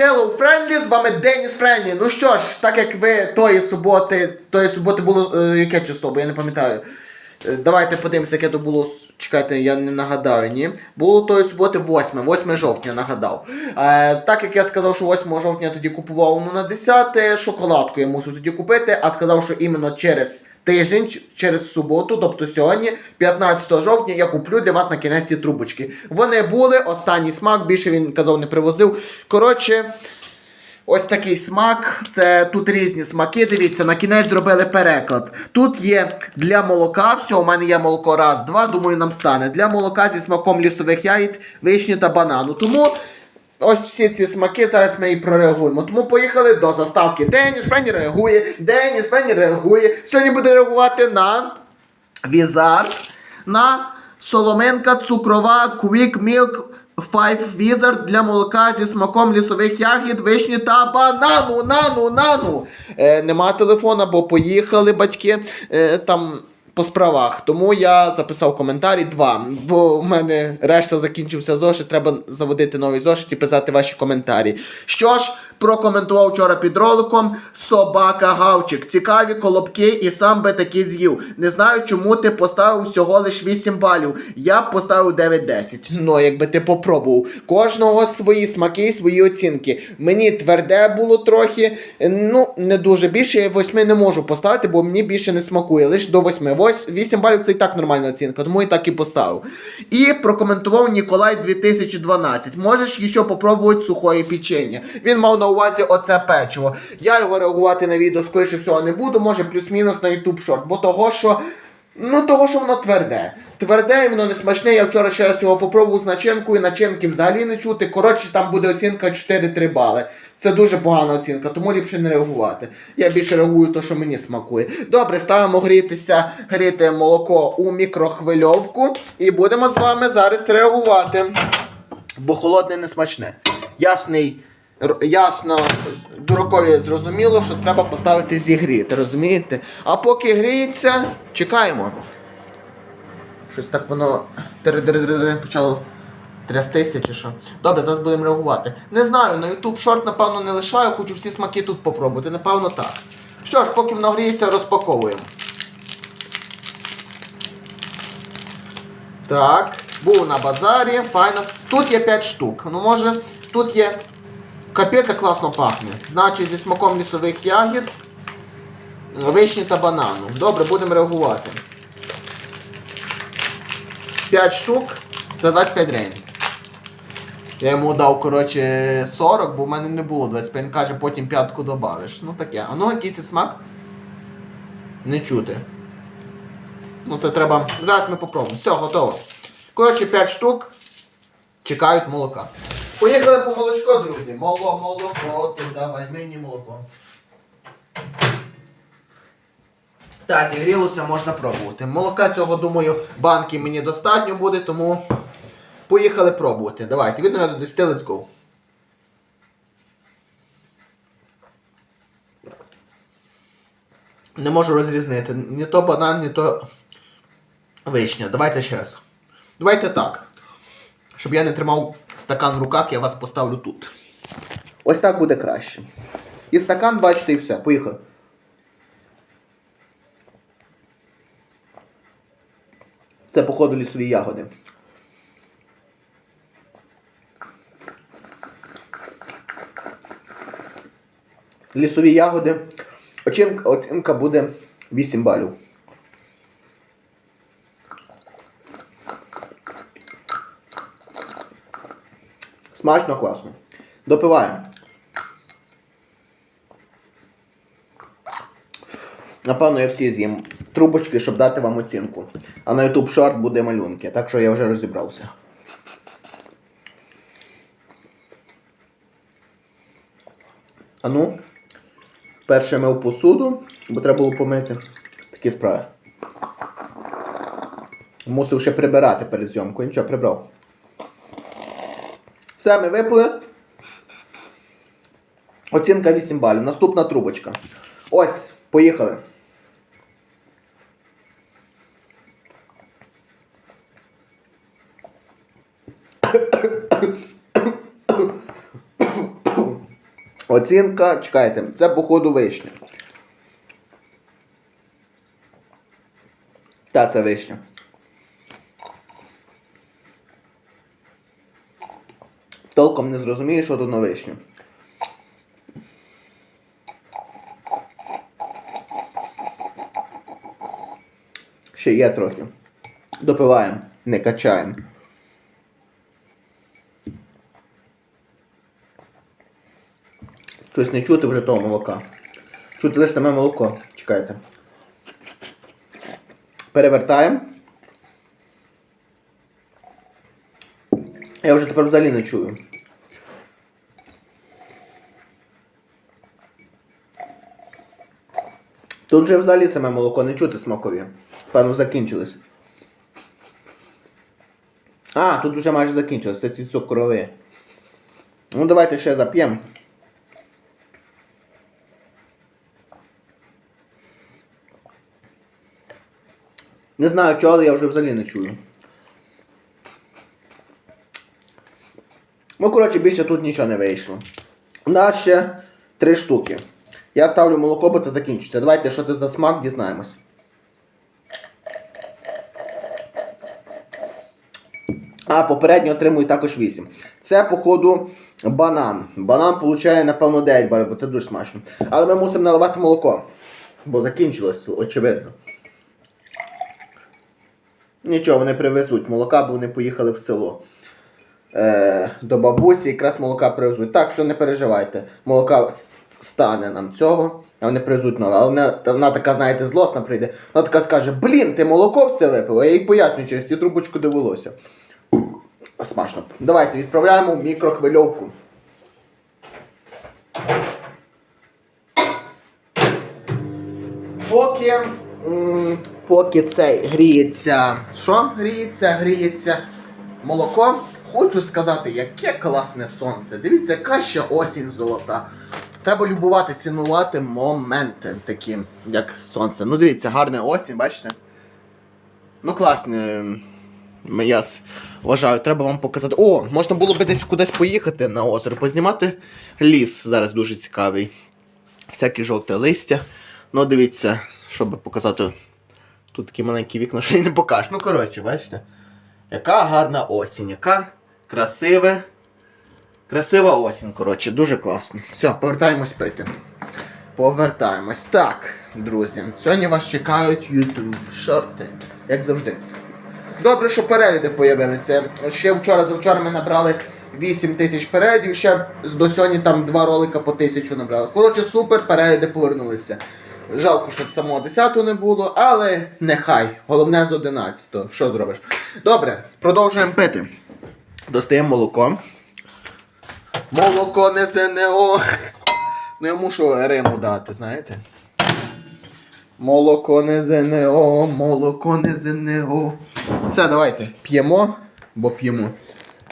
Hello Friendly, з вами Деніс Френлі. Ну що ж, так як ви тої суботи, тої суботи було е, яке число, бо я не пам'ятаю. Е, Давайте подивимося, яке то було. Чекайте, я не нагадаю, ні. Було тої суботи 8, 8 жовтня, нагадав. Е, так як я сказав, що 8 жовтня тоді купував ну, на 10, шоколадку я мусив тоді купити, а сказав, що іменно через тиждень, через суботу, тобто сьогодні, 15 жовтня, я куплю для вас на кінець ті трубочки. Вони були, останній смак, більше він казав, не привозив. Коротше. Ось такий смак. Це тут різні смаки. Дивіться, на кінець зробили переклад. Тут є для молока. Все, у мене є молоко раз, два. Думаю, нам стане. Для молока зі смаком лісових ягід, вишні та банану. Тому ось всі ці смаки зараз ми і прореагуємо. Тому поїхали до заставки. Деніс Френі реагує. Деніс Френі реагує. Сьогодні буде реагувати на Візар, на соломенка цукрова Quick Milk Five Wizard для молока зі смаком лісових ягід, вишні та банану. Нану, нану. Е, нема телефона, бо поїхали батьки е, там по справах. Тому я записав коментарі два. Бо в мене решта закінчився зошит. Треба заводити новий зошит і писати ваші коментарі. Що ж, прокоментував вчора під роликом собака Гавчик. Цікаві колобки і сам би таки з'їв. Не знаю, чому ти поставив всього лиш 8 балів. Я б поставив 9-10. Ну, якби ти попробував. Кожного свої смаки і свої оцінки. Мені тверде було трохи, ну, не дуже більше. Я 8 не можу поставити, бо мені більше не смакує. Лише до 8. 8 балів це і так нормальна оцінка, тому і так і поставив. І прокоментував Ніколай 2012. Можеш ще попробувати сухої печення. Він мав на увазі оце печиво. Я його реагувати на відео, скоріше всього, не буду, може плюс-мінус на YouTube Short, бо того, що. Ну, того, що воно тверде. Тверде і воно не смачне. Я вчора ще раз його попробував з начинкою, начинки взагалі не чути. Коротше, там буде оцінка 4-3 бали. Це дуже погана оцінка, тому ліпше не реагувати. Я більше реагую то, що мені смакує. Добре, ставимо грітися, гріти молоко у мікрохвильовку і будемо з вами зараз реагувати. Бо холодне не смачне. Ясний. Ясно, дуракові зрозуміло, що треба поставити зігріти, розумієте? А поки гріється, чекаємо. Щось так воно почало трястися чи що. Добре, зараз будемо реагувати. Не знаю, на YouTube Short, напевно, не лишаю, хочу всі смаки тут попробувати. Напевно, так. Що ж, поки воно гріється, розпаковуємо. Так, був на базарі, файно. Тут є 5 штук. Ну, може, тут є. Капець класно пахне. Значить, зі смаком лісових ягід, вишні та банану. Добре, будемо реагувати. 5 штук за 25 гривень. Я йому дав, коротше, 40, бо в мене не було 25. Він каже, потім п'ятку добавиш. Ну таке. А ну, який це смак? Не чути. Ну це треба. Зараз ми попробуємо. Все, готово. Коротше, 5 штук. Чекають молока. Поїхали по молочко, друзі. Моло, молоко, ти давай мені молоко. Так, зігрілося, можна пробувати. Молока цього, думаю, банки мені достатньо буде, тому поїхали пробувати. Давайте, від 0 до 10, let's go. Не можу розрізнити. Ні то банан, ні то вишня. Давайте ще раз. Давайте так. Щоб я не тримав стакан в руках, я вас поставлю тут. Ось так буде краще. І стакан, бачите, і все. Поїхали. Це, походу, лісові ягоди. Лісові ягоди. Оцінка, оцінка буде 8 балів. Смачно, класно. Допиваємо. Напевно, я всі з'їм трубочки, щоб дати вам оцінку. А на YouTube Short буде малюнки, так що я вже розібрався. А ну, перше мив посуду, бо треба було помити. Такі справи. Мусив ще прибирати перед зйомкою. Нічого, прибрав. Все, ми випили. Оцінка 8 балів. Наступна трубочка. Ось, поїхали. Оцінка, чекайте, це походу вишня. Та це вишня. Толком не зрозумієш, що тут на вишню. Ще є трохи. Допиваємо, не качаємо. Щось не чути вже того молока. Чути лише саме молоко. Чекайте. Перевертаємо. Я вже тепер взагалі не чую. Тут вже взагалі саме молоко не чути смакові. Певно, закінчилось. А, тут вже майже закінчилось, це ці цукрові. Ну давайте ще зап'ємо. Не знаю чого, але я вже взагалі не чую. Ну, коротше, більше тут нічого не вийшло. У нас ще три штуки. Я ставлю молоко, бо це закінчиться. Давайте, що це за смак, дізнаємось. А, попередньо отримую також 8. Це, походу, банан. Банан получає, напевно, 9 балів, бо це дуже смачно. Але ми мусимо наливати молоко. Бо закінчилось, очевидно. Нічого, вони привезуть молока, бо вони поїхали в село. Е, до бабусі якраз молока привезуть. Так що не переживайте. Молока стане нам цього, а вони привезуть нове. Але вона, вона така, знаєте, злосна прийде. Вона така скаже, блін, ти молоко все випила. Я їй поясню через ці трубочку довелося. Смачно. Давайте відправляємо в мікрохвильовку. Поки, поки цей гріється. Що? Гріється, гріється молоко. Хочу сказати, яке класне сонце. Дивіться, яка ще осінь золота. Треба любувати, цінувати моменти такі, як сонце. Ну дивіться, гарна осінь, бачите? Ну, класне. Я вважаю, треба вам показати. О, можна було би десь кудись поїхати на озеро, познімати ліс зараз дуже цікавий. Всякі жовте листя. Ну, дивіться, щоб показати. Тут такі маленькі вікна, що я не покажу. Ну, коротше, бачите? Яка гарна осінь, яка красиве. Красива осінь, коротше, дуже класно. Все, повертаємось пити. Повертаємось. Так, друзі, сьогодні вас чекають YouTube шорти, як завжди. Добре, що перегляди появилися. Ще вчора завчора ми набрали 8 тисяч переглядів, ще до сьогодні там два ролика по тисячу набрали. Коротше, супер, перегляди повернулися. Жалко, що самого 10 не було, але нехай. Головне з 11-го. Що зробиш? Добре, продовжуємо пити. Достаємо молоко. Молоко не ЗНО. Ну я мушу Риму дати, знаєте? Молоко не ЗНО, молоко не ЗНО. Все, давайте. П'ємо, бо п'ємо.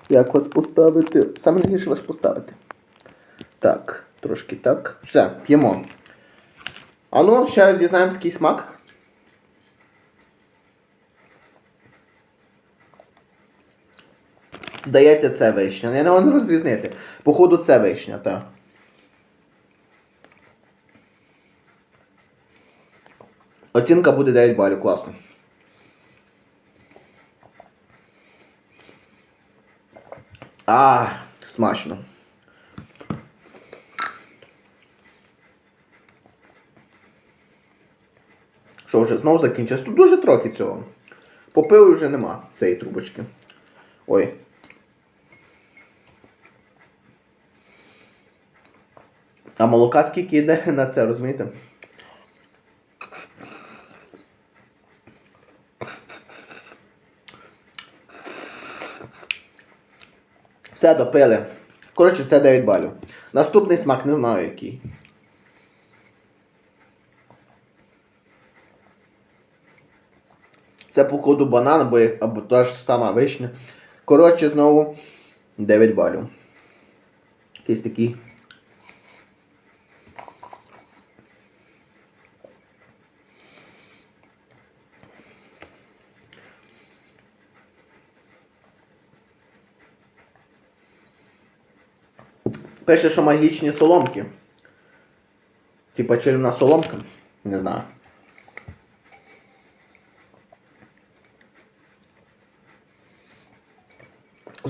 Як вас поставити? Саме найгірше вас поставити. Так, трошки так. Все, п'ємо. А ну, ще раз дізнаємось, який смак. Здається, це вишня. Я не можу розрізнити. Походу, це вишня, так. Оцінка буде 9 балів, класно. А, смачно. Що вже знову закінчилось? Тут дуже трохи цього. Попили вже нема цієї трубочки. Ой. А молока скільки йде на це, розумієте? Все допили. Коротше, це 9 балів. Наступний смак не знаю який. Це походу банан або, або та ж сама вишня. Коротше, знову 9 балів. Якийсь такий. Пише, що магічні соломки. Типа чарівна соломка. Не знаю.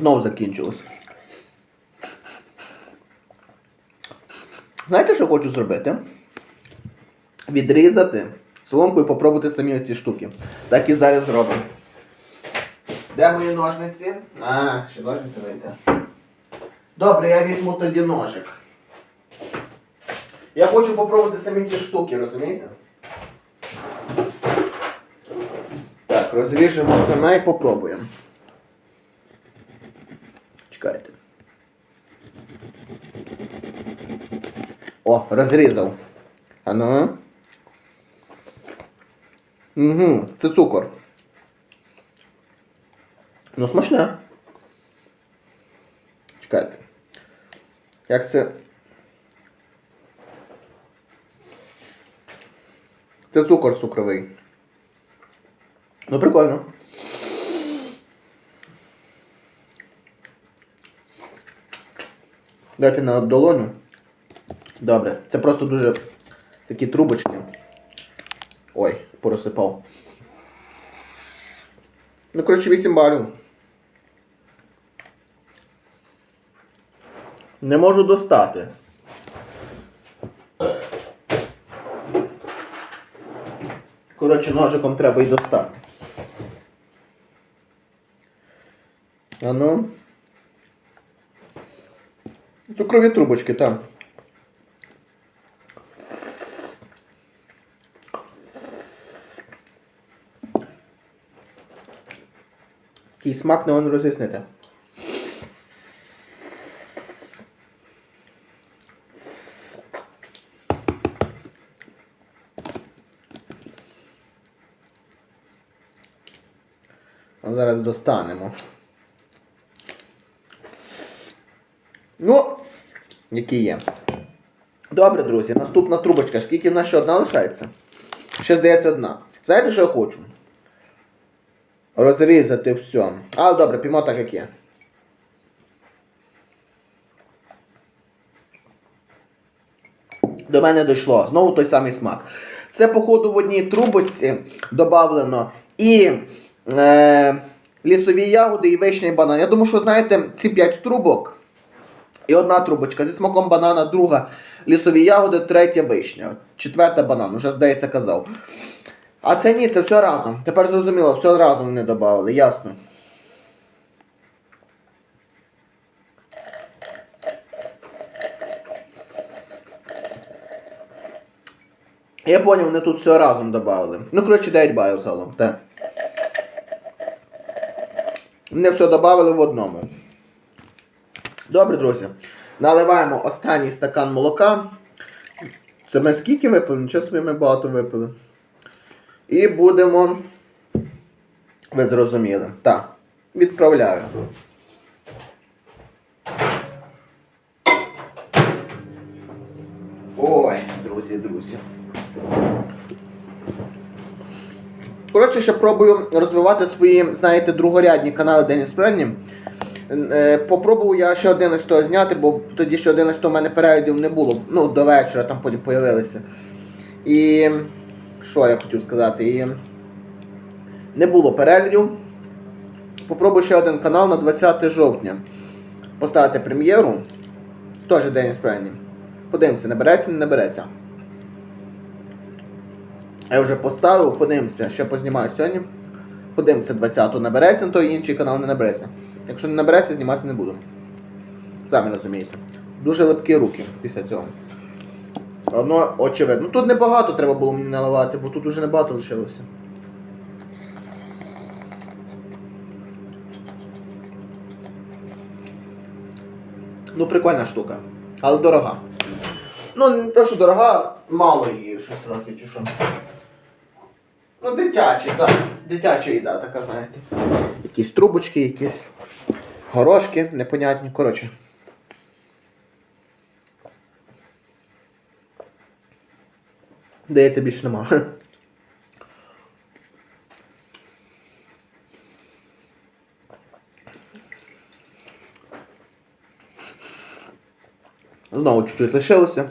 Знову закінчилось. Знаєте, що хочу зробити? Відрізати соломкою і попробувати самі ці штуки. Так і зараз зробимо. Де мої ножниці? А, ще ножниці знайти. Добре, я візьму тоді ножик. Я хочу попробувати самі ці штуки, розумієте? Так, розріжемо саме і попробуємо. Чекайте. О, розрізав. А ну. Угу, це цукор. Ну, смачне. Чекайте. Як це. Це цукор цукровий. Ну, прикольно. Дайте на долоню. Добре. Це просто дуже такі трубочки. Ой, порозсипав. Ну, коротше, 8 балів. Не можу достати. Коротше, ножиком треба і достати. А ну. Цукрові трубочки там. Який смак не он роз'яснити. Зараз достанемо. Ну, які є. Добре, друзі, наступна трубочка. Скільки в нас ще одна лишається? Ще здається одна. Знаєте, що я хочу? Розрізати все. Але добре, піймо так, як є. До мене дійшло. Знову той самий смак. Це, походу, в одній трубочці додавлено і е, лісові ягоди, і вишня і банан. Я думаю, що знаєте, ці 5 трубок і одна трубочка зі смаком банана, друга лісові ягоди, третя вишня, четверта банан, уже здається казав. А це ні, це все разом. Тепер зрозуміло, все разом вони додали, ясно. Я поняв, вони тут все разом додали. Ну, коротше, 9 балів загалом, так. Вони все додали в одному. Добре, друзі. Наливаємо останній стакан молока. Це ми скільки випили? Нічого собі ми багато випили. І будемо. Ви зрозуміли. Так. Відправляю. Ой, друзі, друзі. Коротше, ще пробую розвивати свої, знаєте, другорядні канали Деніс Френні. Е, Попробував я ще 11 зняти, бо тоді ще 11 у мене переглядів не було. Ну, до вечора там потім появилися. І що я хотів сказати? І не було переглядів. Попробую ще один канал на 20 жовтня. Поставити прем'єру. Теж Деніс Френні. Подивимося, набереться, не набереться. Я вже поставив, подивимося, ще познімаю сьогодні. Подивимося 20-ту набереться, то інший канал не набереться. Якщо не набереться, знімати не буду. Самі розумієте. Дуже липкі руки після цього. Одно очевидно. Ну тут небагато треба було мені наливати, бо тут уже небагато лишилося. Ну, прикольна штука. Але дорога. Ну, не те, що дорога, мало її щось трохи, чи що. Ну, дитячі, так. Дитяча їда, така, знаєте. Якісь трубочки, якісь горошки непонятні. Коротше. Здається, більше нема. Знову чуть-чуть лишилося.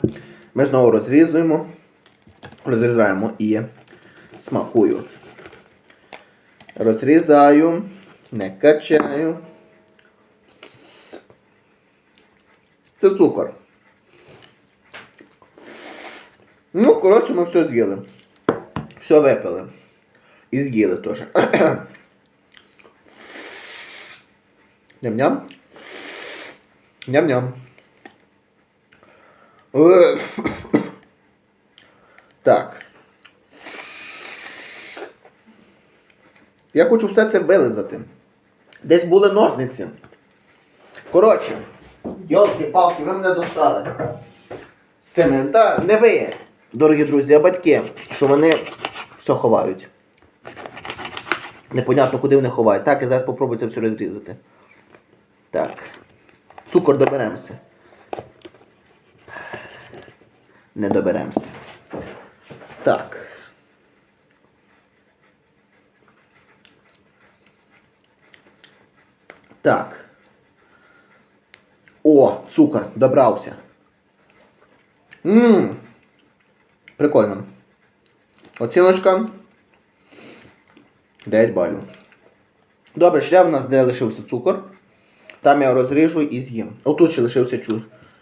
Ми знову розрізуємо. Розрізаємо і смакую. Розрізаю, не качаю. Це цукор. Ну, коротше, ми все з'їли. Все випили. І з'їли теж. Ням-ням. Ням-ням. Так. Я хочу все це вилизати. Десь були ножниці. Коротше, йолки-палки, ви мене достали. З цими. Не ви, дорогі друзі, а батьки, що вони все ховають. Непонятно, куди вони ховають. Так, я зараз попробую це все розрізати. Так. Цукор доберемося. Не доберемося. Так. Так. О, цукор, добрався. Ммм. Прикольно. Оціночка. 9 балів. Добре, ще в нас де лишився цукор. Там я розріжу і з'їм. Отут ще лишився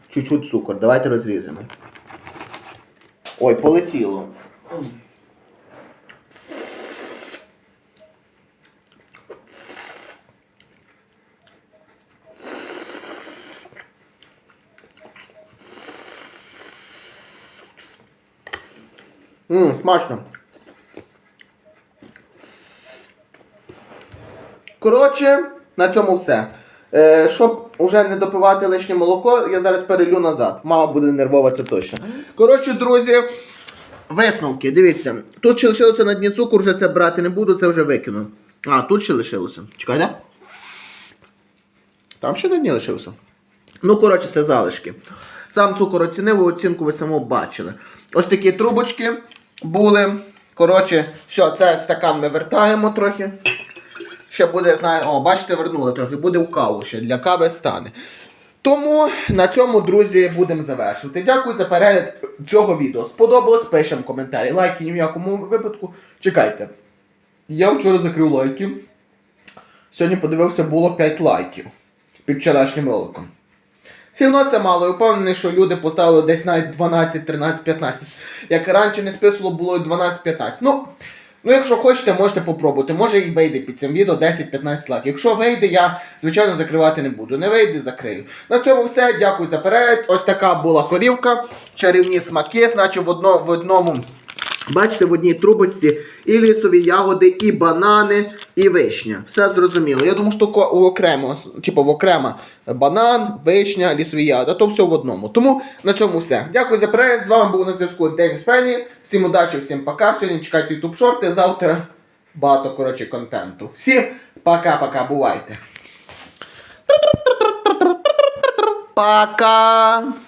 чуть-чуть цукор. Давайте розрізимо. Ой, полетіло. Ммм, смачно. Коротше, на цьому все. Е, щоб уже не допивати лишнє молоко, я зараз перелю назад. Мама буде нервова, це точно. Коротше, друзі, висновки. Дивіться, тут ще лишилося на дні цукор, вже це брати не буду, це вже викину. А, тут ще лишилося. Чекайте. Там ще на дні лишився. Ну, коротше, це залишки. Сам цукор оцінив, оцінку ви само бачили. Ось такі трубочки були. Коротше, все, це стакан ми вертаємо трохи. Ще буде, знаю, о, бачите, вернули трохи, буде в каву ще для кави стане. Тому на цьому, друзі, будемо завершувати. Дякую за перегляд цього відео. Сподобалось, пишемо коментарі. Лайки ні в якому випадку. Чекайте. Я вчора закрив лайки. Сьогодні подивився, було 5 лайків під вчорашнім роликом. Все одно це мало, я впевнений, що люди поставили десь навіть 12, 13, 15. Як раніше не списувало, було 12-15. Ну, ну, якщо хочете, можете попробувати. Може і вийде під цим відео 10-15 лайків. Якщо вийде, я, звичайно, закривати не буду. Не вийде, закрию. На цьому все. Дякую за перегляд. Ось така була корівка. Чарівні смаки, значить в, одно, в одному. Бачите, в одній трубочці і лісові ягоди, і банани, і вишня. Все зрозуміло. Я думаю, що окремо, типу в окремо банан, вишня, лісові ягоди, то все в одному. Тому на цьому все. Дякую за перегляд. З вами був на зв'язку Деніс Френі. Всім удачі, всім пока. Сьогодні чекайте YouTube шорти, завтра багато коротше контенту. Всім пока-пока, бувайте. Пока!